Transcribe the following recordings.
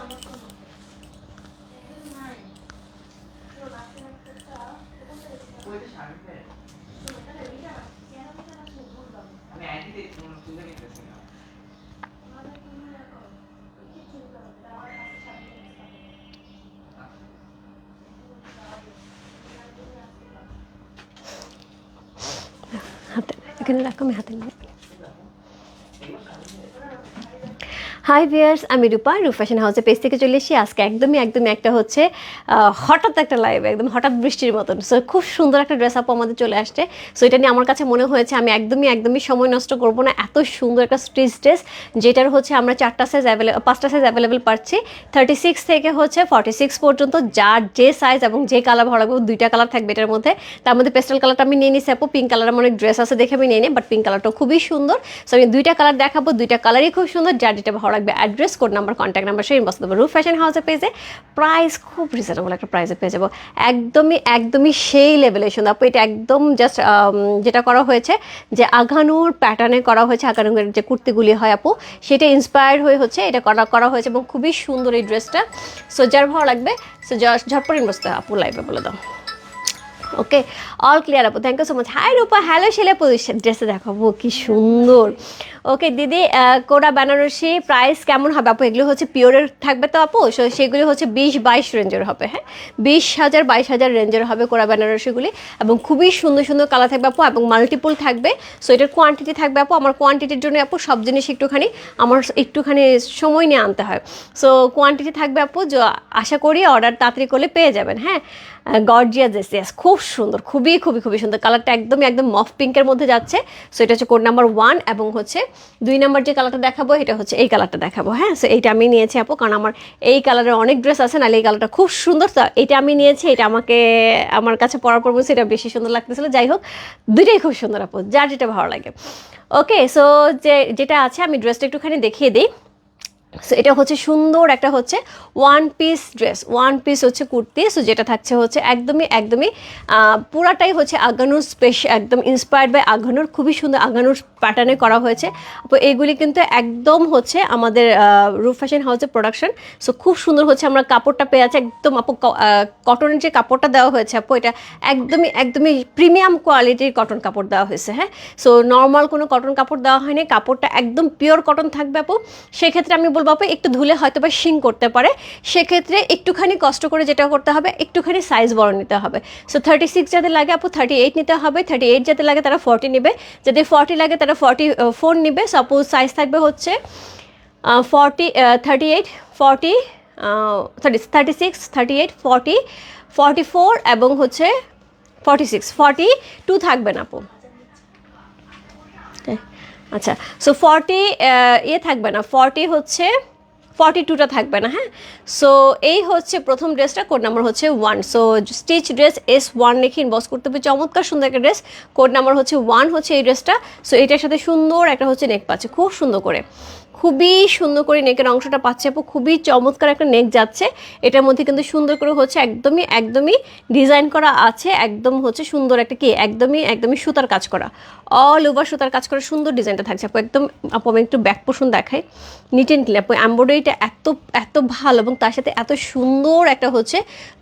আমি ግን ላከም ያህል high viewers আমি রূপা। রূপ ফ্যাশন হাউসের পেজ থেকে চলে এসেছি। আজকে একদমই একদমই একটা হচ্ছে হঠাৎ একটা লাইভ একদম হঠাৎ বৃষ্টির মতন। সো খুব সুন্দর একটা ড্রেস আপ আমাদের চলে আসছে। সো এটা নিয়ে আমার কাছে মনে হয়েছে, আমি একদমই একদমই সময় নষ্ট করব না। এত সুন্দর একটা স্টিচ ড্রেস যেটার হচ্ছে আমরা চারটা সাইজ অ্যাভেলেবল পাঁচটা সাইজ অ্যাভেলেবেল পাচ্ছি। থার্টি সিক্স থেকে হচ্ছে ফর্টি সিক্স পর্যন্ত যার যে সাইজ এবং যে কালার ভালো লাগবে, দুইটা কালার থাকবে এটার মধ্যে। তার মধ্যে পেস্টাল কালারটা আমি নিয়ে নিছি আপু। পিঙ্ক কালার আমার অনেক ড্রেস আছে দেখে আমি নিয়ে নিই বাট পিঙ্ক কালারটা খুবই সুন্দর। সো আমি দুইটা কালার দেখাবো। দুইটা কালারই খুব সুন্দর, যার যেটা ভালো লাগবে address code number contact number সেই ইনবক্স দেবো। রুফ ফ্যাশন হাউসের পেজে প্রাইস খুব রিজনেবল একটা প্রাইসে পেয়ে যাব। একদমই একদমই সেই লেভেলে সুন্দর আপু, এটা একদম জাস্ট যেটা করা হয়েছে যে আঘানুর প্যাটার্নে করা হয়েছে আঘানুর যে কুর্তিগুলি হয় আপু, সেটা ইন্সপায়ার হয়ে হচ্ছে, এটা করা করা হয়েছে এবং খুবই সুন্দর এই ড্রেসটা সো যার ভালো লাগবে সো জাস্ট ঝটপট ইনবক্স আপু লাইভে বলে দাও। ওকে অল ক্লিয়ার আপু thank you so much hi Rupa hello শিলে ড্রেসে দেখাবো কি সুন্দর ওকে দিদি কোরা বেনারসি প্রাইস কেমন হবে? আপু এগুলো হচ্ছে পিওরের থাকবে তো আপু? So, সেগুলি হচ্ছে বিশ বাইশ রেঞ্জের হবে হ্যাঁ? বিশ হাজার বাইশ হাজার রেঞ্জের হবে কোরা বেনারসিগুলি এবং খুবই সুন্দর সুন্দর কালার থাকবে আপু এবং মাল্টিপুল থাকবে। সো এটার কোয়ান্টিটি থাকবে আপু। আমার কোয়ান্টিটির জন্য আপু সব জিনিস একটুখানি আমার একটুখানি সময় নিয়ে আনতে হয়। সো কোয়ান্টিটি থাকবে আপু আশা করি অর্ডার তাড়াতাড়ি করলে পেয়ে যাবেন হ্যাঁ? গর্জিয়া ড্রেস ইয়াস খুব সুন্দর, খুবই খুবই খুবই সুন্দর। কালারটা একদমই, একদম মফ পিঙ্কের মধ্যে যাচ্ছে। সো এটা হচ্ছে কোড নাম্বার ওয়ান এবং হচ্ছে দুই নাম্বার যে কালারটা দেখাবো, এটা হচ্ছে এই কালারটা দেখাবো হ্যাঁ? সো এইটা আমি নিয়েছি আপু, কারণ আমার এই কালারের অনেক ড্রেস আছে, নাহলে এই কালারটা খুব সুন্দর। তো এটা আমি নিয়েছি, এটা আমাকে, আমার কাছে পরার পর বলছে, এটা বেশি সুন্দর লাগতেছিল। যাই হোক, দুইটাই খুব সুন্দর আপু, যার যেটা ভালো লাগে। ওকে সো যে, যেটা আছে, আমি ড্রেসটা একটুখানি দেখিয়ে দিই। সো এটা হচ্ছে সুন্দর একটা হচ্ছে one piece dress one piece হচ্ছে কুর্তি। সো যেটা থাকছে হচ্ছে একদমই একদমই পুরাটাই হচ্ছে আগানুর স্পেশ একদম ইন্সপায়ার্ড বাই আগানুর খুবই সুন্দর আগানুর প্যাটার্নে করা হয়েছে। তো এইগুলি কিন্তু একদম হচ্ছে আমাদের রুফ ফ্যাশন হাউসের প্রোডাকশন সো খুব সুন্দর হচ্ছে আমরা কাপড়টা পেয়ে আছে। একদম আপু কটনের যে কাপড়টা দেওয়া হয়েছে আপু, এটা একদমই একদমই প্রিমিয়াম কোয়ালিটির কটন কাপড় দেওয়া হয়েছে হ্যাঁ? সো নর্মাল কোনো কটন কাপড় দেওয়া হয়নি। কাপড়টা একদম পিওর কটন থাকবে আপু। সেক্ষেত্রে আমি বলব আপু একটু ধুলে হয়তো বা শিং করতে পারে। সেক্ষেত্রে একটুখানি কষ্ট করে যেটা করতে হবে, একটুখানি সাইজ বড় নিতে হবে। সো থার্টি সিক্স যাদের লাগে আপু থার্টি এইট নিতে হবে। থার্টি এইট যাদের লাগে তারা ফর্টি নেবে। যাদের ফর্টি লাগে তারা ফর্টি ফোর নেবে। সাপোজ সাইজ থাকবে হচ্ছে forty thirty eight forty thirty thirty six thirty eight forty forty four এবং হচ্ছে ফর্টি সিক্স ফর্টি টু থাকবে না আপু। আচ্ছা সো ফর্টি ইয়ে থাকবে না ফর্টি হচ্ছে ফর্টি টুটা থাকবে না হ্যাঁ? সো এই হচ্ছে প্রথম ড্রেসটা কোড নাম্বার হচ্ছে one so stitch dress S one রেখে ইনবক্স করতে হবে, চমৎকার সুন্দর একটা ড্রেস কোড নাম্বার হচ্ছে ওয়ান হচ্ছে এই ড্রেসটা সো এটার সাথে সুন্দর একটা হচ্ছে নেক পাচ্ছে খুব সুন্দর করে। খুবই সুন্দর করে নেকের অংশটা পাচ্ছে আপু। খুবই চমৎকার একটা নেক যাচ্ছে। এটার মধ্যে কিন্তু সুন্দর করে হচ্ছে একদমই একদমই ডিজাইন করা আছে। একদম হচ্ছে সুন্দর একটা কি, একদমই একদমই সুতার কাজ করা। অল ওভার সুতার কাজ করা সুন্দর ডিজাইনটা থাকছে আপু। একদম আপু, আমি একটু ব্যাক পোষণ দেখাই। নিট অ্যান্ড ক্লিন আপু। এম্ব্রয়ডারিটা এত এত ভালো এবং তার সাথে এত সুন্দর একটা হচ্ছে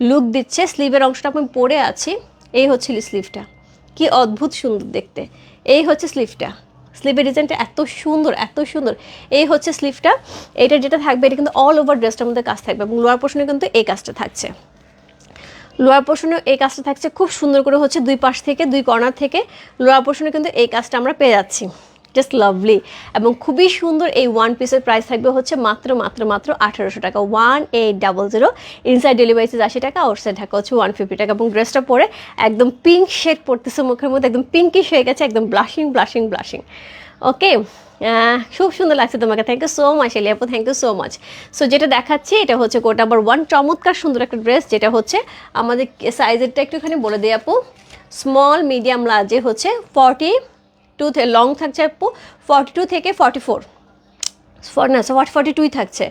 লুক দিচ্ছে। স্লিভের অংশটা আমি পরে আছি। এই হচ্ছে স্লিভটা কি অদ্ভুত সুন্দর দেখতে। এই হচ্ছে স্লিভটা স্লিভের ডিজাইনটা এত সুন্দর এত সুন্দর। এই হচ্ছে স্লিভটা এটা যেটা থাকবে, এটা কিন্তু অল ওভার ড্রেসটার মধ্যে কাজ থাকবে এবং লোয়ার পোর্শনে কিন্তু এই কাজটা থাকছে। লোয়ার পোর্শনে এই কাজটা থাকছে, খুব সুন্দর করে হচ্ছে দুই পাশ থেকে, দুই কর্নার থেকে লোয়ার পোর্শনে কিন্তু এই কাজটা আমরা পেয়ে যাচ্ছি। জাস্ট লাভলি এবং খুবই সুন্দর এই ওয়ান পিসের প্রাইস থাকবে হচ্ছে মাত্র মাত্র মাত্র আঠারোশো টাকা। One eight double zero inside delivery charge আশি টাকা আউটসাইড ঢাকা হচ্ছে ওয়ান ফিফটি টাকা। এবং ড্রেসটা পরে একদম পিঙ্ক শেড পড়তেছে মুখের মধ্যে, একদম পিঙ্কিশ হয়ে গেছে, একদম ব্লাশিং ব্লাশিং ব্লাশিং ওকে খুব সুন্দর লাগছে তোমাকে। Thank you so much Eli আপু thank you so much so যেটা দেখাচ্ছি, এটা হচ্ছে কোট নাম্বার ওয়ান চমৎকার সুন্দর একটা ড্রেস যেটা হচ্ছে আমাদের সাইজেরটা একটুখানি বলে দিই আপু। স্মল মিডিয়াম লার্জে হচ্ছে ফর্টি টু লং থাকছে আপু। ফর্টি টু থেকে ফর্টি ফোর না ওয়াট ফর্টি টুই থাকছে।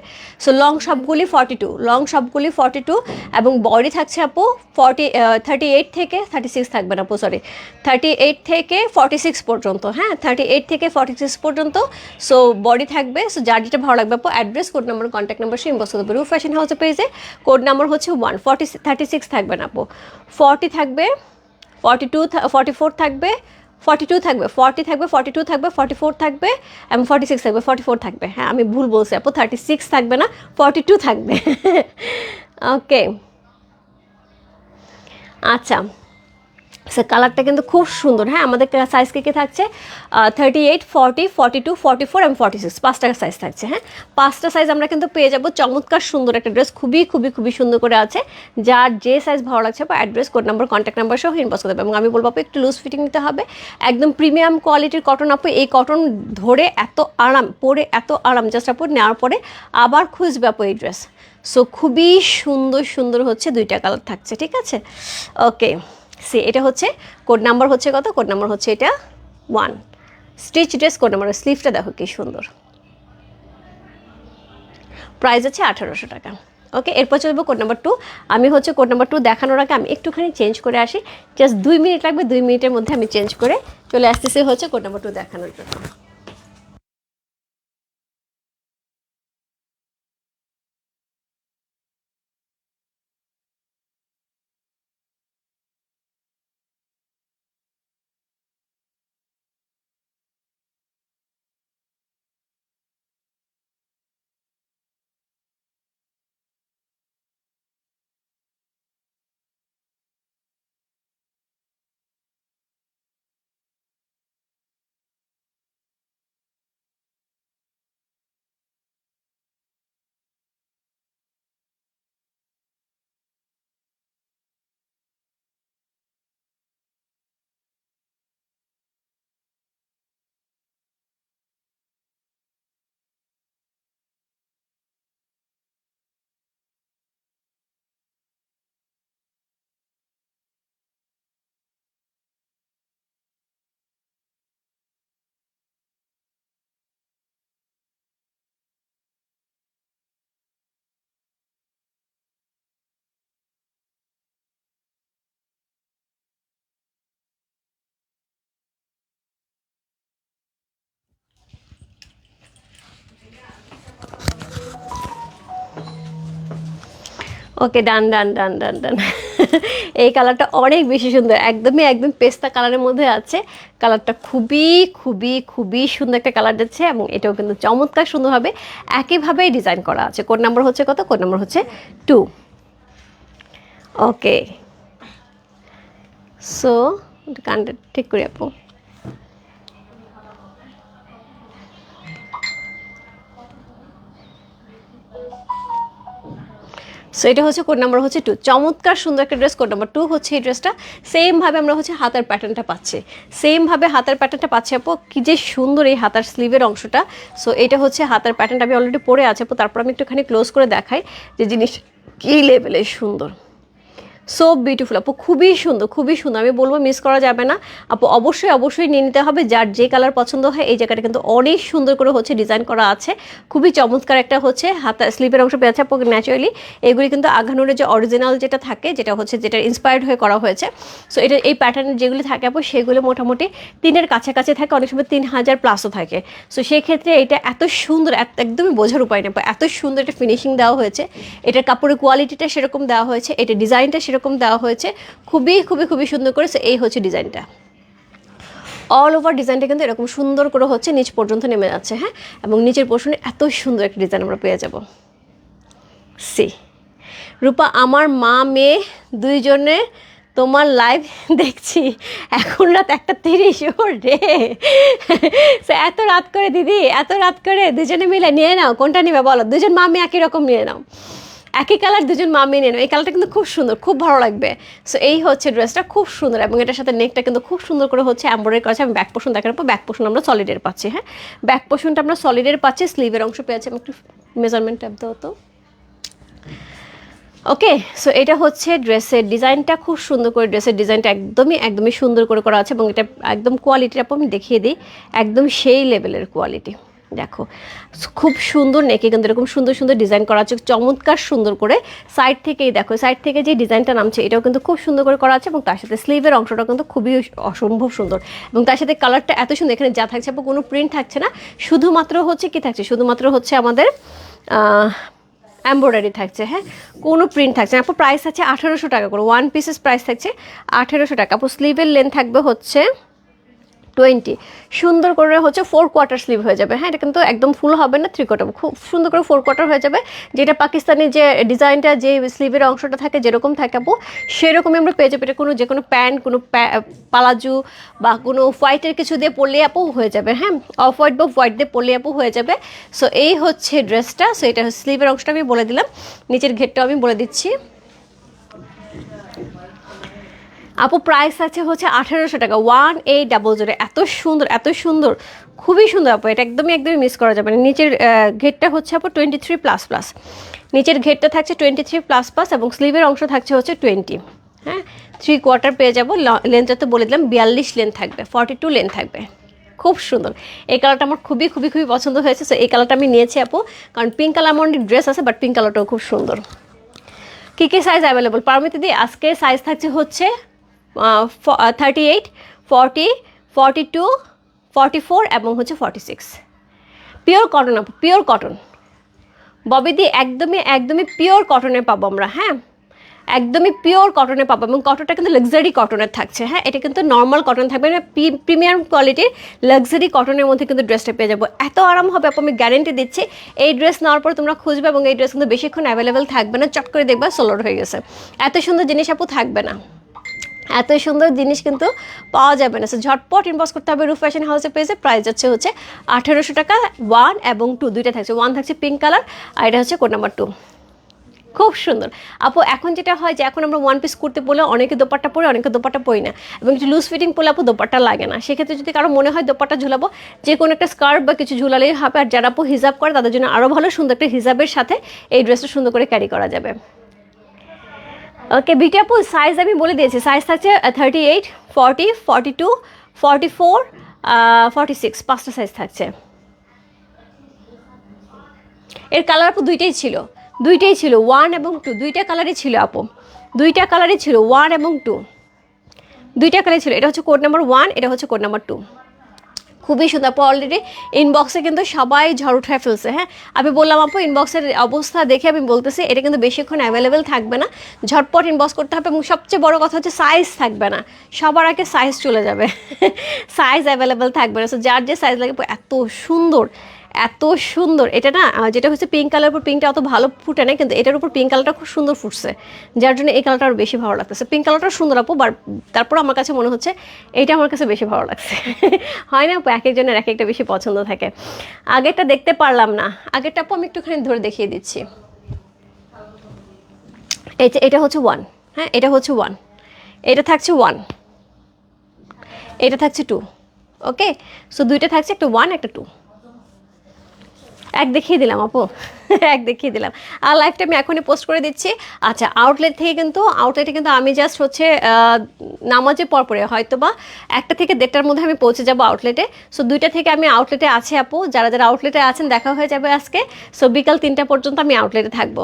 সো লং সবগুলি ফর্টি টু লং সবগুলি ফর্টি টু এবং বডি থাকছে আপু ফর্টি থার্টি এইট থেকে থার্টি সিক্স থাকবে না আপু সরি থার্টি এইট থেকে ফর্টি সিক্স পর্যন্ত হ্যাঁ থার্টি এইট থেকে ফর্টি সিক্স পর্যন্ত সো বডি থাকবে সো যার যেটা ভালো লাগবে আপু address code number contact number সে ইনবক্স করতে রুফ ফ্যাশন হাউসের পেজে কোড নাম্বার হচ্ছে ওয়ান ফর্টি থার্টি সিক্স থাকবে না আপু। ফর্টি থাকবে ফর্টি টু ফর্টি ফোর থাকবে ফর্টি টু থাকবে ফর্টি থাকবে ফর্টি টু থাকবে ফর্টি ফোর থাকবে এবং ফর্টি সিক্স থাকবে ফর্টি ফোর থাকবে। হ্যাঁ আমি ভুল বলছি আপু থার্টি সিক্স থাকবে না ফর্টি টু থাকবে। ওকে আচ্ছা সে কালারটা কিন্তু খুব সুন্দর। হ্যাঁ আমাদের সাইজ কে কে থাকছে? Thirty eight forty forty two forty four এবং ফর্টি সিক্স পাঁচটা সাইজ থাকছে হ্যাঁ? পাঁচটা সাইজ আমরা কিন্তু পেয়ে যাব। চমৎকার সুন্দর একটা ড্রেস খুবই খুবই খুবই সুন্দর করে আছে। যার যে সাইজ ভালো লাগছে বা address code number contact number সহ ইনবক্স করতে হবে এবং আমি বলব একটু লুজ ফিটিং নিতে হবে। একদম প্রিমিয়াম কোয়ালিটির কটন আপু, এই কটন ধরে এত আরাম, পরে এত আরাম জাস্ট আপু নেওয়ার পরে আবার খুঁজবে আপু এই ড্রেস সো খুবই সুন্দর সুন্দর হচ্ছে দুইটা কালার থাকছে, ঠিক আছে? ওকে সে, এটা হচ্ছে কোড নাম্বার হচ্ছে কত? কোড নাম্বার হচ্ছে এটা one. Stitch dress code number, স্লিভটা দেখো কি সুন্দর। প্রাইস আছে আঠারোশো টাকা। ওকে, এরপর চলবো কোড নাম্বার টু। আমি হচ্ছে কোড নাম্বার টু দেখানোর আগে আমি একটুখানি চেঞ্জ করে আসি। জাস্ট দুই মিনিট লাগবে, দুই মিনিটের মধ্যে আমি চেঞ্জ করে চলে আসতেছি হচ্ছে কোড নাম্বার টু দেখানোর জন্য। ওকে ডান ডান ডান ডান ডান এই কালারটা অনেক বেশি সুন্দর। একদমই, একদম পেস্তা কালারের মধ্যে আছে। কালারটা খুবই খুবই খুবই সুন্দর একটা কালার যাচ্ছে এবং এটাও কিন্তু চমৎকার সুন্দরভাবে একইভাবেই ডিজাইন করা আছে। কোড নাম্বার হচ্ছে কত? কোড নাম্বার হচ্ছে টু ওকে সো কানটা ঠিক করি আপু। সো এটা হচ্ছে কোড নাম্বার হচ্ছে টু চমৎকার সুন্দর একটা ড্রেস কোড নাম্বার টু হচ্ছে এই ড্রেসটা সেমভাবে আমরা হচ্ছে হাতার প্যাটার্নটা পাচ্ছি। সেমভাবে হাতার প্যাটার্নটা পাচ্ছি আপু, কি যে সুন্দর এই হাতার স্লিভের অংশটা। সো এটা হচ্ছে হাতার প্যাটার্নটা আমি অলরেডি পরে আছে তারপর আমি একটুখানি ক্লোজ করে দেখাই যে জিনিস কী লেভেলের সুন্দর। সো বিউটিফুল আপু, খুবই সুন্দর খুবই সুন্দর। আমি বলব মিস করা যাবে না। আপু, অবশ্যই অবশ্যই নিয়ে নিতে হবে। যার যে কালার পছন্দ হয়, এই জায়গাটা কিন্তু অনেক সুন্দর করে হচ্ছে ডিজাইন করা আছে। খুবই চমৎকার একটা হচ্ছে হাতা স্লিপের অংশ পেয়েছে আপু ন্যাচারালি এগুলি কিন্তু আঘানুরের যে অরিজিনাল যেটা থাকে, যেটা হচ্ছে যেটা ইন্সপায়ার্ড হয়ে করা হয়েছে। সো এটা, এই প্যাটার্নের যেগুলি থাকে আপু, সেগুলো মোটামুটি তিনের কাছাকাছি থাকে, অনেক সময় তিন হাজার প্লাসও থাকে। সো সেই ক্ষেত্রে এটা এত সুন্দর একদমই বোঝার উপায় নেই এত সুন্দর একটা ফিনিশিং দেওয়া হয়েছে। এটার কাপড়ের কোয়ালিটিটা সেরকম দেওয়া হয়েছে, এটা ডিজাইনটা সেরকম দেওয়া হয়েছে। খুবই খুবই খুবই সুন্দর করে। এই হচ্ছে ডিজাইনটা। অল ওভার ডিজাইনটা কিন্তু এরকম সুন্দর করে হচ্ছে নিচ পর্যন্ত নেমে যাচ্ছে হ্যাঁ? এবং নিচের পোর্শনে এত সুন্দর একটা ডিজাইন আমরা পেয়ে যাব। সি রূপা, আমার মা, মেয়ে দুইজনে তোমার লাইভ দেখছি। এখন রাত একটা তিরিশ ও রে এত রাত করে দিদি, এত রাত করে দুজনে মিলে নিয়ে নাও। কোনটা নেবে বলো? দুজন মা, মেয়ে একই রকম নিয়ে নাও। একই কালার দুজন মামি নাও। এই কালারটা কিন্তু খুব সুন্দর, খুব ভালো লাগবে। সো এই হচ্ছে ড্রেসটা খুব সুন্দর এবং এটার সাথে নেকটা কিন্তু খুব সুন্দর করে হচ্ছে এম্ব্রয়ডারি করা আছে। আমি ব্যাক পোষণ দেখার পর ব্যাক পোষণ আমরা সলিডের পাচ্ছি হ্যাঁ? ব্যাক পোষণটা আমরা সলিডের পাচ্ছি স্লিভের অংশ পেয়েছি। আমি একটু মেজারমেন্ট ট্যাপ দাও তো। ওকে সো এটা হচ্ছে ড্রেসের ডিজাইনটা খুব সুন্দর করে ড্রেসের ডিজাইনটা একদমই একদমই সুন্দর করে করা আছে এবং এটা একদম কোয়ালিটিটা আপু, আমি দেখিয়ে দিই। একদম সেই লেভেলের কোয়ালিটি দেখো, খুব সুন্দর নেকে কিন্তু এরকম সুন্দর সুন্দর ডিজাইন করা আছে, চমৎকার সুন্দর করে সাইড থেকেই দেখো সাইড থেকে যে ডিজাইনটা নামছে, এটাও কিন্তু খুব সুন্দর করে করা আছে এবং তার সাথে স্লিভের অংশটা কিন্তু খুবই অসম্ভব সুন্দর এবং তার সাথে কালারটা এত সুন্দর, এখানে যা থাকছে কোনো প্রিন্ট থাকছে না, শুধুমাত্র হচ্ছে কি থাকছে? শুধুমাত্র হচ্ছে আমাদের এমব্রয়ডারি থাকছে হ্যাঁ? কোনো প্রিন্ট থাকছে না প্রাইস আছে আঠেরোশো টাকা করে ওয়ান পিসেস প্রাইস থাকছে আঠেরোশো টাকা, আপু স্লিভের লেন্থ থাকবে হচ্ছে টোয়েন্টি। সুন্দর করে হচ্ছে ফোর কোয়ার্টার স্লিভ হয়ে যাবে। হ্যাঁ এটা কিন্তু একদম ফুল হবে না থ্রি কোয়ার্টার খুব সুন্দর করে ফোর কোয়ার্টার হয়ে যাবে। যেটা পাকিস্তানি যে ডিজাইনটা, যে স্লিভের অংশটা থাকে, যেরকম থাকে সেরকমই আমরা পেয়ে যাব। এটা কোনো যে কোনো প্যান্ট কোনো পালাজু বা কোনো হোয়াইটের কিছু দিয়ে পরলে আপু হয়ে যাবে। হ্যাঁ অফ হোয়াইট বা হোয়াইট দিয়ে পরলে আপু হয়ে যাবে। সো এই হচ্ছে ড্রেসটা সো এটা স্লিভের অংশটা আমি বলে দিলাম। নিচের ঘেরটাও আমি বলে দিচ্ছি। আপু প্রাইস আছে হচ্ছে আঠেরোশো টাকা। ওয়ান এইট ডাবল জিরো এত সুন্দর এত সুন্দর। খুবই সুন্দর আপু, এটা একদমই একদমই মিস করা যাবে না। নিচের ঘেরটা হচ্ছে আপু টোয়েন্টি থ্রি প্লাস প্লাস নিচের ঘেরটা থাকছে টোয়েন্টি থ্রি প্লাস প্লাস এবং স্লিভের অংশ থাকছে হচ্ছে টোয়েন্টি হ্যাঁ? থ্রি কোয়ার্টার পেয়ে যাব। লেন্থটা তো বলে দিলাম, বিয়াল্লিশ লেন্থ থাকবে ফর্টি টু লেন্থ থাকবে। খুব সুন্দর। এই কালারটা আমার খুবই খুবই খুবই পছন্দ হয়েছে সো এই কালারটা আমি নিয়েছি আপু। কারণ পিঙ্ক কালার আমার ড্রেস আছে বাট পিঙ্ক কালারটাও খুব সুন্দর। কী কী সাইজ অ্যাভেলেবল পারমিতি দি, আজকে সাইজ থাকছে হচ্ছে thirty eight forty forty two forty four এবং হচ্ছে ফর্টি সিক্স পিওর কটন আপু পিওর কটন ববিদি একদমই একদমই পিওর কটনে পাবো আমরা হ্যাঁ? একদমই পিওর কটনে পাবো এবং কটনটা কিন্তু লাক্সারি কটনের থাকছে হ্যাঁ? এটা কিন্তু নর্মাল কটন থাকবে না প্রিমিয়াম কোয়ালিটির লাক্সারি কটনের মধ্যে কিন্তু ড্রেসটা পেয়ে যাব। এত আরাম হবে আপু, আমি গ্যারেন্টি দিচ্ছি, এই ড্রেস নেওয়ার পর তোমরা খুঁজবে এবং এই ড্রেস কিন্তু বেশিক্ষণ অ্যাভেলেবেল থাকবে না, চট করে দেখবা সোলোড হয়ে গেছে। এত সুন্দর জিনিস আপু থাকবে না। এত সুন্দর জিনিস কিন্তু পাওয়া যাবে না। সো ঝটপট ইনবক্স করতে হবে রুফ ফ্যাশন হাউসে পেয়েছে প্রাইস যাচ্ছে হচ্ছে আঠেরোশো টাকা ওয়ান এবং টু দুইটা থাকছে। ওয়ান থাকছে পিঙ্ক কালার আর এটা হচ্ছে কোড নাম্বার টু খুব সুন্দর। আপু, এখন যেটা হয় যে, এখন আমরা ওয়ান পিস করতে বলে অনেকে দোপাট্টা পরে, অনেকে দোপাট্টা পরি না। এবং একটু লুজ ফিটিং পরলে আপু দোপাট্টা লাগে না। সেক্ষেত্রে যদি কারও মনে হয় দোপাট্টা ঝুলাবো, যে কোনো একটা স্কার্ফ বা কিছু ঝুলালেই হবে। আর যারা আপু হিজাব করে, তাদের জন্য আরও ভালো সুন্দর একটা হিজাবের সাথে এই ড্রেসটা সুন্দর করে ক্যারি করা যাবে। ওকে বিটি আপু সাইজ আমি বলে দিয়েছি। সাইজ থাকছে thirty eight forty forty two forty four forty six পাঁচটা সাইজ থাকছে। এর কালার আপু দুইটাই ছিল। দুইটাই ছিল। ওয়ান এবং টু দুইটা কালারই ছিল আপু। দুইটা কালারই ছিল। ওয়ান এবং টু দুইটা কালারই ছিল। এটা হচ্ছে কোড নাম্বার ওয়ান এটা হচ্ছে কোড নাম্বার টু খুবই সুন্দর। আপু অলরেডি ইনবক্সে কিন্তু সবাই ঝড় উঠে ফেলছে হ্যাঁ? আমি বললাম, আপু ইনবক্সের অবস্থা দেখে আমি বলতেছি, এটা কিন্তু বেশিক্ষণ অ্যাভেলেবেল থাকবে না। ঝটপট ইনবক্স করতে হবে এবং সবচেয়ে বড় কথা হচ্ছে সাইজ থাকবে না। সবার আগে সাইজ চলে যাবে। সাইজ অ্যাভেলেবেল থাকবে না। সো যার যে সাইজ লাগে এত সুন্দর। এত সুন্দর। এটা না যেটা হচ্ছে পিঙ্ক কালার উপর পিঙ্কটা অত ভালো ফুটে না কিন্তু এটার উপর পিঙ্ক কালারটা খুব সুন্দর ফুটছে। যার জন্য এই কালারটা আরও বেশি ভালো লাগতেছে। পিঙ্ক কালারটা সুন্দর আপু বাট তারপর আমার কাছে মনে হচ্ছে এইটা আমার কাছে বেশি ভালো লাগছে। হয় না আপু, এক একজনের এক একটা বেশি পছন্দ থাকে। আগেরটা দেখতে পারলাম না। আগেরটা আপু আমি একটুখানি ধরে দেখিয়ে দিচ্ছি। এটা হচ্ছে ওয়ান হ্যাঁ? এটা হচ্ছে ওয়ান এটা থাকছে ওয়ান এটা থাকছে টু ওকে সো দুইটা থাকছে, একটা ওয়ান একটা টু এক দেখিয়ে দিলাম আপু। এক দেখিয়ে দিলাম। আর লাইভটা আমি এখনই পোস্ট করে দিচ্ছি। আচ্ছা আউটলেট থেকে কিন্তু আউটলেটে কিন্তু আমি জাস্ট হচ্ছে নামাজের পর পরে হয়তো বা একটা থেকে দেড়টার মধ্যে আমি পৌঁছে যাব আউটলেটে সো দুইটা থেকে আমি আউটলেটে আছি আপু। যারা যারা আউটলেটে আছেন, দেখা হয়ে যাবে আজকে। সো বিকাল তিনটা পর্যন্ত আমি আউটলেটে থাকব।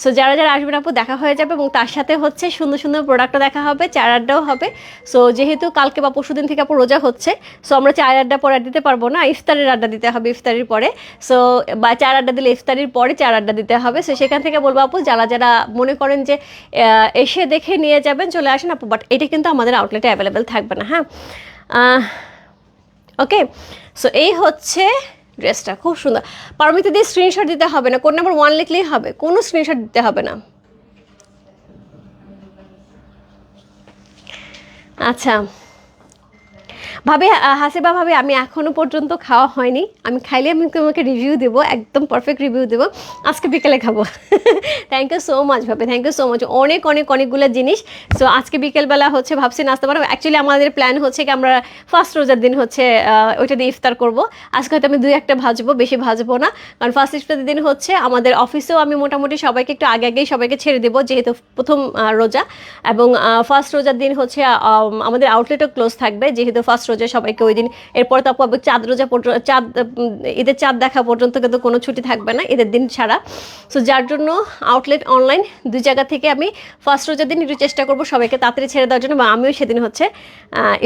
সো যারা যারা আসবেন আপু, দেখা হয়ে যাবে এবং তার সাথে হচ্ছে সুন্দর সুন্দর প্রোডাক্টও দেখা হবে চার আড্ডাও হবে। সো যেহেতু কালকে বা পরশু দিন থেকে আপু রোজা হচ্ছে সো আমরা চার আড্ডা পরে দিতে পারব না। ইফতারের আড্ডা দিতে হবে ইফতারির পরে। সো বা চার আড্ডা দিলে ইফতারির পরে চার আড্ডা দিতে হবে। সো সেখান থেকে বলব আপু, যারা যারা মনে করেন যে এসে দেখে নিয়ে যাবেন, চলে আসেন আপু। বাট এটা কিন্তু আমাদের আউটলেটে অ্যাভেলেবেল থাকবে না হ্যাঁ? ওকে সো এই হচ্ছে ড্রেসটা খুব সুন্দর। পারমিতি দিয়ে স্ক্রিনশট দিতে হবে না কোন নাম্বার ওয়ান লিখলেই হবে, কোনো স্ক্রিনশট দিতে হবে না। আচ্ছা। ভাবে হাসিবা ভাবে আমি এখনও পর্যন্ত খাওয়া হয়নি। আমি খাইলে আমি তোমাকে রিভিউ দেবো, একদম পারফেক্ট রিভিউ দেবো। আজকে বিকেলে খাব। থ্যাংক ইউ সো মাচ ভাবে। থ্যাংক ইউ সো মাচ অনেক অনেক, অনেকগুলো জিনিস। সো আজকে বিকেলবেলা হচ্ছে ভাবছি নাচতে পারব অ্যাকচুয়ালি আমাদের প্ল্যান হচ্ছে কি আমরা ফার্স্ট রোজার দিন হচ্ছে ওইটা দিয়ে ইফতার করব। আজকে হয়তো আমি দুই একটা ভাজবো, বেশি ভাজবো না। কারণ ফার্স্ট ইফতারের দিন হচ্ছে আমাদের অফিসেও আমি মোটামুটি সবাইকে একটু আগে আগেই সবাইকে ছেড়ে দেবো, যেহেতু প্রথম রোজা। এবং ফার্স্ট রোজার দিন হচ্ছে আমাদের আউটলেটও ক্লোজ থাকবে, যেহেতু ফার্স্ট রোজা সবাইকে ওই দিন এরপর তো আপু চাঁদ রোজা পর্যন্ত চাঁদ ঈদের চাঁদ দেখা পর্যন্ত কিন্তু কোনো ছুটি থাকবে না ঈদের দিন ছাড়া। সো যার জন্য আউটলেট অনলাইন দুই জায়গা থেকে আমি ফার্স্ট রোজার দিন একটু চেষ্টা করব সবাইকে তাড়াতাড়ি ছেড়ে দেওয়ার জন্য বা আমিও সেদিন হচ্ছে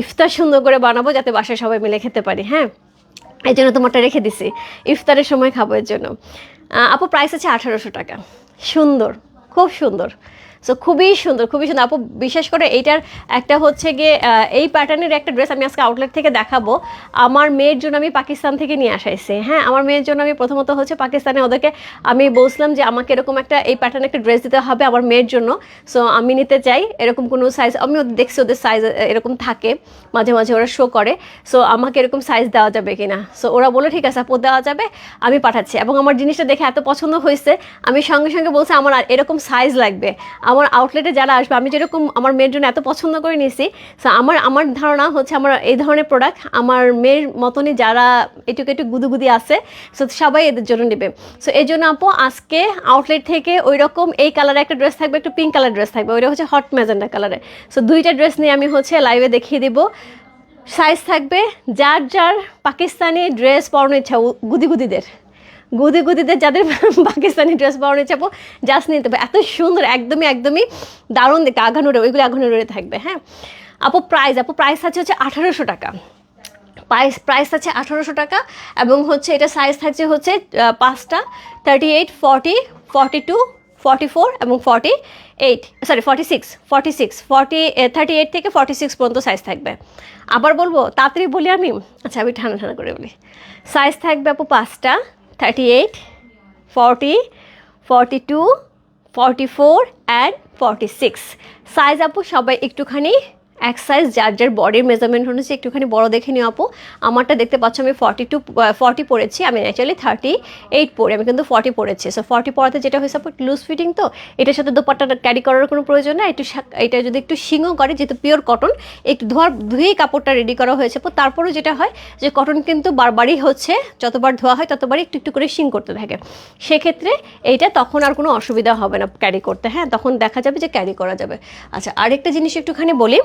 ইফতার সুন্দর করে বানাবো যাতে বাসায় সবাই মিলে খেতে পারি হ্যাঁ? এই জন্য তোমারটা রেখে দিছি, ইফতারের সময় খাব এর জন্য। আপু প্রাইস আছে আঠারোশো টাকা। সুন্দর, খুব সুন্দর। সো খুবই সুন্দর খুবই সুন্দর। আপু, বিশেষ করে এইটার একটা হচ্ছে গিয়ে এই প্যাটার্নের একটা ড্রেস আমি আজকে আউটলেট থেকে দেখাবো। আমার মেয়ের জন্য আমি পাকিস্তান থেকে নিয়ে আসাইছি। হ্যাঁ আমার মেয়ের জন্য আমি প্রথমত হচ্ছে পাকিস্তানে ওদেরকে আমি বলছিলাম যে আমাকে এরকম একটা এই প্যাটার্নের একটা ড্রেস দিতে হবে আমার মেয়ের জন্য। সো আমি নিতে চাই এরকম কোনো সাইজ আমি দেখছি ওদের সাইজ এরকম থাকে, মাঝে মাঝে ওরা শো করে। সো আমাকে এরকম সাইজ দেওয়া যাবে কিনা? সো ওরা বলে ঠিক আছে আপু, দেওয়া যাবে, আমি পাঠাচ্ছি। এবং আমার জিনিসটা দেখে এত পছন্দ হয়েছে, আমি সঙ্গে সঙ্গে বলছি, আমার এরকম সাইজ লাগবে। আমার আউটলেটে যারা আসবে, আমি যেরকম আমার মেয়ের জন্য এত পছন্দ করে নিয়েছি সো আমার আমার ধারণা হচ্ছে আমার এই ধরনের প্রোডাক্ট আমার মেয়ের মতনই যারা এটুকু একটু গুদুগুদি আছে সো সবাই এদের জন্য নেবে। সো এই জন্য আপু, আজকে আউটলেট থেকে ওই রকম এই কালারে একটা ড্রেস থাকবে, একটু পিঙ্ক কালার ড্রেস থাকবে, ওইটা হচ্ছে হট ম্যাজেন্ডা কালারে সো দুইটা ড্রেস নিয়ে আমি হচ্ছে লাইভে দেখিয়ে দিব। সাইজ থাকবে, যার যার পাকিস্তানি ড্রেস পরানোর ইচ্ছা, উ- গুদিগুদিদের। গুদি গুদিদের যাদের পাকিস্তানি ড্রেস পরানোর ইচ্ছা, আপু জাস্ট নিতে হবে। এত সুন্দর, একদমই একদমই দারুণ দেখে আঘানুরে, ওইগুলো আঘানুরে থাকবে হ্যাঁ? আপু প্রাইস আপু প্রাইস আছে হচ্ছে আঠারোশো টাকা। প্রাইস প্রাইস আছে আঠারোশো টাকা এবং হচ্ছে এটা সাইজ থাকছে হচ্ছে পাঁচটা thirty eight forty forty two forty four এবং forty eight sorry forty six forty six forty thirty eight থেকে ফর্টি সিক্স পর্যন্ত সাইজ থাকবে। আবার বলব, তাড়াতাড়ি বলি আমি? আচ্ছা আমি ঠান্ডা ঠান্ডা করে বলি। সাইজ থাকবে, আপু, পাঁচটা thirty eight forty forty two forty four and forty six size আপু সবাই একটুখানি এক সাইজ যার যার বডির মেজারমেন্ট অনুযায়ী একটুখানি বড় দেখে নিও আপু। আমারটা দেখতে পাচ্ছ, আমি ফর্টি টু ফর্টি পড়েছি, আমি অ্যাকচুয়ালি থার্টি এইট পড়ি, আমি কিন্তু ফর্টি পড়েছি। সো ফর্টি পড়াতে যেটা হয়েছে আপু লুজ ফিটিং তো, এটার সাথে দোপাট্টা ক্যারি করার কোনো প্রয়োজন নেই, একটু এটা যদি একটু শিঙও করে, যেহেতু পিওর কটন একটু ধোয়ার, ধুয়েই কাপড়টা রেডি করা হয়েছে আপু। তারপরেও যেটা হয় যে কটন কিন্তু বারবারই হচ্ছে, যতবার ধোয়া হয় ততবারই একটু একটু করে শিং করতে থাকে। সেক্ষেত্রে এইটা তখন আর কোনো অসুবিধা হবে না ক্যারি করতে হ্যাঁ? তখন দেখা যাবে যে ক্যারি করা যাবে। আচ্ছা আরেকটা জিনিস একটুখানি বলি।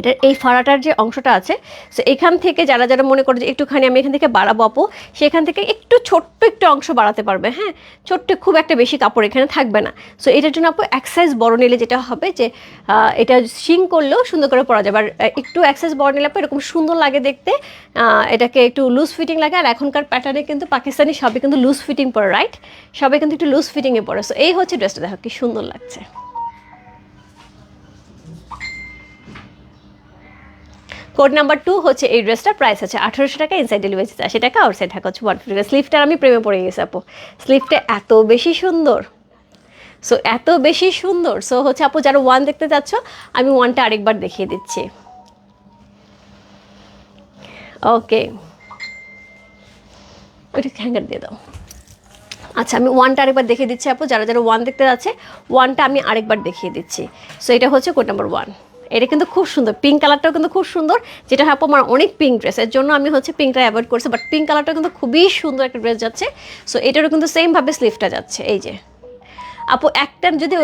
এটার এই ফাড়াটার যে অংশটা আছে সো এখান থেকে যারা যারা মনে করে যে একটুখানি আমি এখান থেকে বাড়াবো আপু, সেখান থেকে একটু ছোট্ট একটু অংশ বাড়াতে পারবে হ্যাঁ? ছোট্ট খুব একটা বেশি কাপড় এখানে থাকবে না। সো এটার জন্য আপু এক সাইজ বড় নিলে যেটা হবে যে এটা শিং করলেও সুন্দর করে পরা যাবে। আর একটু এক সাইজ বড় নিলে আপু এরকম সুন্দর লাগে দেখতে। এটাকে একটু লুজ ফিটিং লাগে, আর এখনকার প্যাটার্নে কিন্তু পাকিস্তানি সবই কিন্তু লুজ ফিটিং পরে রাইট সবাই কিন্তু একটু লুজ ফিটিংয়ে পরে। সো এই হচ্ছে ড্রেসটা দেখো কি সুন্দর লাগছে। কোড নাম্বার টু হচ্ছে এই ড্রেসটার প্রাইস আছে আঠারোশো টাকা ইনসাইড ডেলিভারি চার্জ আশি টাকা আউটসাইড থাকা হচ্ছে ওয়ান ফিফটি টাকা। স্লিভটার আমি প্রেমে পড়ে গেছি আপু। স্লিভটা এত বেশি সুন্দর। সো এত বেশি সুন্দর। সো হচ্ছে আপু, যারা ওয়ান দেখতে চাচ্ছ, আমি ওয়ানটা আরেকবার দেখিয়ে দিচ্ছি। ওকে ওইটা হ্যাঙ্গার দিয়ে দাও। আচ্ছা আমি ওয়ানটা আরেকবার দেখিয়ে দিচ্ছি আপু। যারা যারা ওয়ান দেখতে যাচ্ছে ওয়ানটা আমি আরেকবার দেখিয়ে দিচ্ছি। সো এটা হচ্ছে কোড নাম্বার ওয়ান এটা কিন্তু খুব সুন্দর। পিঙ্ক কালারটাও কিন্তু খুব সুন্দর। যেটা আপু, আমার অনেক পিঙ্ক ড্রেস এর জন্য আমি হচ্ছে পিঙ্কটা অ্যাভয়েড করছি বাট পিঙ্ক কালারটা কিন্তু খুবই সুন্দর একটা ড্রেস যাচ্ছে। সো এটারও কিন্তু সেমভাবে স্লিভটা যাচ্ছে। এই যে। আপু, একটা যদি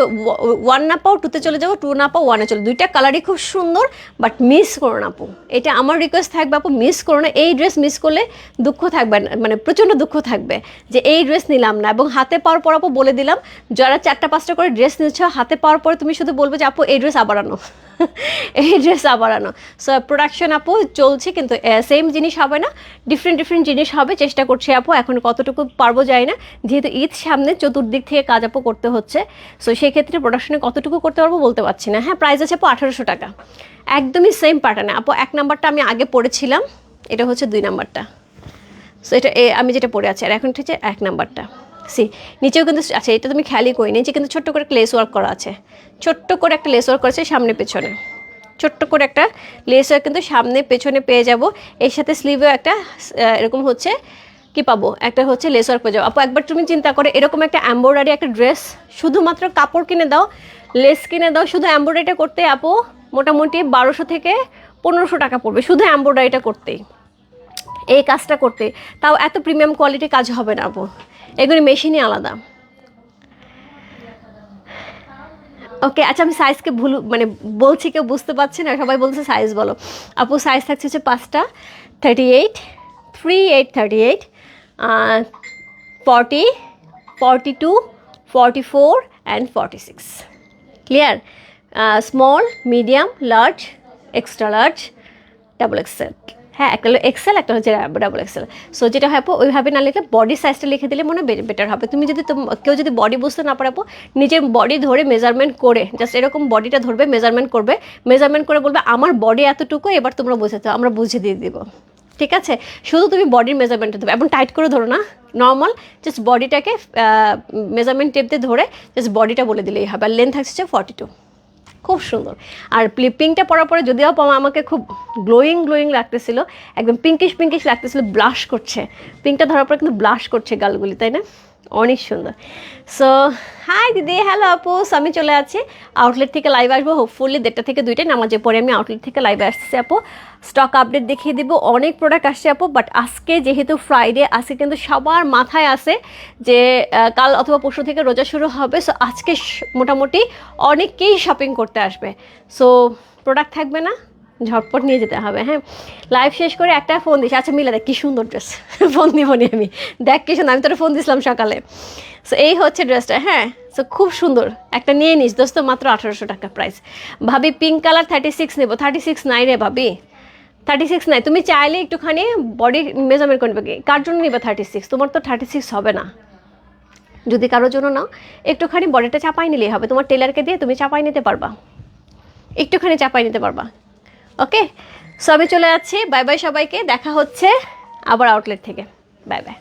ওয়ান না পাও টুতে চলে যাব টু না পাও ওয়ানে চলে দুইটা কালারই খুব সুন্দর বাট মিস করো না, আপু। এটা আমার রিকোয়েস্ট থাকবে, আপু মিস করো না। এই ড্রেস মিস করলে দুঃখ থাকবে মানে প্রচণ্ড দুঃখ থাকবে যে এই ড্রেস নিলাম না। এবং হাতে পাওয়ার পর, আপু, বলে দিলাম, যারা চারটা, পাঁচটা করে ড্রেস নিচ্ছ হাতে পাওয়ার পরে তুমি শুধু বলবে যে, আপু, এই ড্রেস আবার আনো। এই ড্রেস আবার আনো। সো প্রোডাকশন আপু চলছে কিন্তু সেম জিনিস হবে না ডিফারেন্ট ডিফারেন্ট জিনিস হবে, চেষ্টা করছি আপু, এখন কতটুকু পারব যায় না, যেহেতু ঈদ সামনে, চতুর্দিক থেকে কাজ আপু করতে হচ্ছে সো সেক্ষেত্রে প্রোডাকশনে কতটুকু করতে পারব বলতে পারছি না। হ্যাঁ প্রাইস আছে আপু আঠারোশো টাকা। একদমই সেম প্যাটার্নে আপু, এক নাম্বারটা আমি আগে পড়েছিলাম, এটা হচ্ছে দুই নাম্বারটা। সো এটা আমি যেটা পড়ে আছি, আর এখন হচ্ছে এক নাম্বারটা। সি, নিচেও কিন্তু আচ্ছা এটা তুমি খেয়ালই করি নিচে কিন্তু ছোট্ট করে লেস ওয়ার্ক করা আছে। ছোট্ট করে একটা লেস ওয়ার্ক করেছে সামনে পেছনে। ছোট্ট করে একটা লেস ওয়ার্ক কিন্তু সামনে পেছনে পেয়ে যাব। এর সাথে স্লিভেও একটা এরকম হচ্ছে কি পাবো? একটা হচ্ছে লেস ওয়ার্ক পেয়ে যাব। আপু, একবার তুমি চিন্তা করে, এরকম একটা এম্ব্রয়ডারি একটা ড্রেস শুধুমাত্র কাপড় কিনে দাও লেস কিনে দাও, শুধু এম্ব্রয়ডারিটা করতে আপু, মোটামুটি বারোশো থেকে পনেরোশো টাকা পড়বে শুধু এম্ব্রয়ডারিটা করতেই। এই কাজটা করতে। তাও এত প্রিমিয়াম কোয়ালিটি কাজ হবে না আপু। এগুলি মেশিনই আলাদা। ওকে আচ্ছা আমি সাইজকে ভুল মানে বলছি কেউ বুঝতে পারছে না, সবাই বলছে সাইজ বলো। আপু সাইজ থাকছে হচ্ছে পাঁচটা thirty eight three eight thirty eight forty forty two forty four and forty six clear small medium large extra large double XL হ্যাঁ একটা হলো এক্সেল একটা হচ্ছে ডাবল এক্সেল সো যেটা হয় ওইভাবে না লিখে বডি সাইজটা লিখে দিলে মনে হয় বেটার হবে। তুমি যদি কেউ যদি বডি বুঝতে না পারে নিজের বডি ধরে মেজারমেন্ট করে জাস্ট এরকম বডিটা ধরবে মেজারমেন্ট করবে মেজারমেন্ট করে বলবে, আমার বডি এতটুকু, এবার তোমরা বুঝাতে আমরা বুঝে দিয়ে দিব। ঠিক আছে? শুধু তুমি বডির মেজারমেন্টটা দেবে এবং টাইট করে ধরো না নর্মাল জাস্ট বডিটাকে মেজারমেন্ট টেপ দিয়ে ধরে জাস্ট বডিটা বলে দিলেই হবে, আর লেন্থ থাকছে ফর্টি টু খুব সুন্দর। আর পিঙ্কটা পরার পরে যদিও আমাকে খুব গ্লোয়িং গ্লোয়িং লাগতেছিল, একদম পিঙ্কিশ পিঙ্কিশ লাগতেছিল ব্লাশ করছে। পিঙ্কটা ধরার পরে কিন্তু ব্লাশ করছে গালগুলি, তাই না? অনেক সুন্দর। সো হাই দিদি হ্যালো আপু আমি চলে আছি। আউটলেট থেকে লাইভ আসব হোপফুলি দেড়টা থেকে দুইটাই নামাজের পরে আমি আউটলেট থেকে লাইভে আসতেছি আপু। স্টক আপডেট দেখিয়ে দিব, অনেক প্রোডাক্ট আসছে আপু বাট আজকে যেহেতু ফ্রাইডে আজকে কিন্তু সবার মাথায় আছে যে কাল অথবা পরশু থেকে রোজা শুরু হবে। সো আজকে মোটামুটি অনেকেই শপিং করতে আসবে। সো প্রোডাক্ট থাকবে না? ঝটপট নিয়ে যেতে হবে হ্যাঁ? লাইভ শেষ করে একটা ফোন দিস আচ্ছা মিলে দেখ, কি সুন্দর ড্রেস ফোন দিব নি আমি। দেখ, কি সুন্দর, আমি তোর ফোন দিছিলাম সকালে। সো এই হচ্ছে ড্রেসটা হ্যাঁ? সো খুব সুন্দর। একটা নিয়ে নিস। দোস্ত, মাত্র আঠারোশো টাকা প্রাইস ভাবি পিঙ্ক কালার থার্টি সিক্স নেব। থার্টি সিক্স নাই রে ভাবি। থার্টি সিক্স নাই। তুমি চাইলে একটুখানি বডি মেজারমেন্ট করে নেবে। কার জন্য নিবে থার্টি সিক্স তোমার তো থার্টি সিক্স হবে না। যদি কারোর জন্য নাও, একটুখানি বডিটা চাপাই নিলেই হবে। তোমার টেলারকে দিয়ে তুমি চাপাই নিতে পারবা। একটুখানি চাপাই নিতে পারবা। ওকে? সবে চলে যাচ্ছি। বাই বাই সবাইকে। দেখা হচ্ছে আবার আউটলেট থেকে। Bye bye.